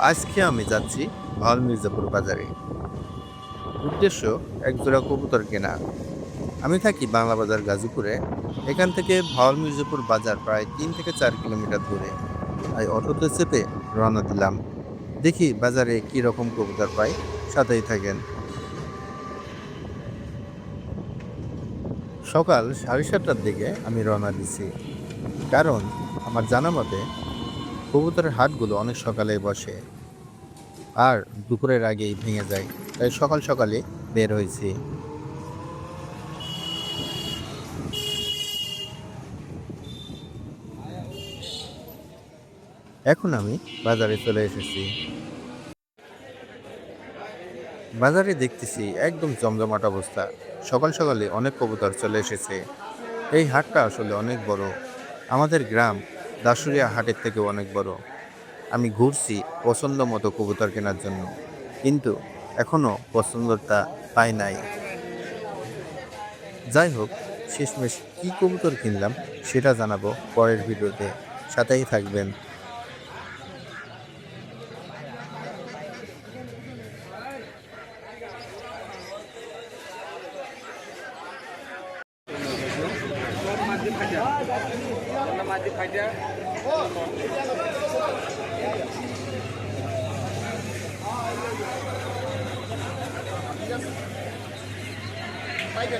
আজকে আমি যাচ্ছি ভাওয়াল মির্জাপুর বাজারে। উদ্দেশ্য এক জোড়া কবুতর কেনা। আমি থাকি বাংলা বাজার গাজীপুরে। এখান থেকে ভাওয়াল মির্জাপুর বাজার প্রায় তিন থেকে চার কিলোমিটার দূরে। তাই অটোতে চেপে রওনা দিলাম। দেখি বাজারে কি রকম কবুতর পাই, সাথেই থাকেন। সকাল সাড়ে সাতটার দিকে আমি রওনা দিছি। কারণ, আমার জানা মতে কবুতরের হাটগুলো অনেক সকালে বসে আর দুপুরের আগেই ভেঙে যায়। তাই সকাল সকালে বের হয়েছি। এখন আমি বাজারে চলে এসেছি। বাজারে দেখতেছি একদম জমজমাট অবস্থা। সকাল সকালে অনেক কবুতর চলে এসেছে। এই হাটটা আসলে অনেক বড়। আমাদের গ্রাম দাসুরিয়া হাটের থেকেও অনেক বড়। আমি ঘুরছি পছন্দ মতো কবুতর কেনার জন্য, কিন্তু এখনও পছন্দটা পাই নাই। যাই হোক শেষমেশ কী কবুতর কিনলাম সেটা জানাব পরের ভিডিওতে। সাথেই থাকবেন। Karena mati aja. Baik,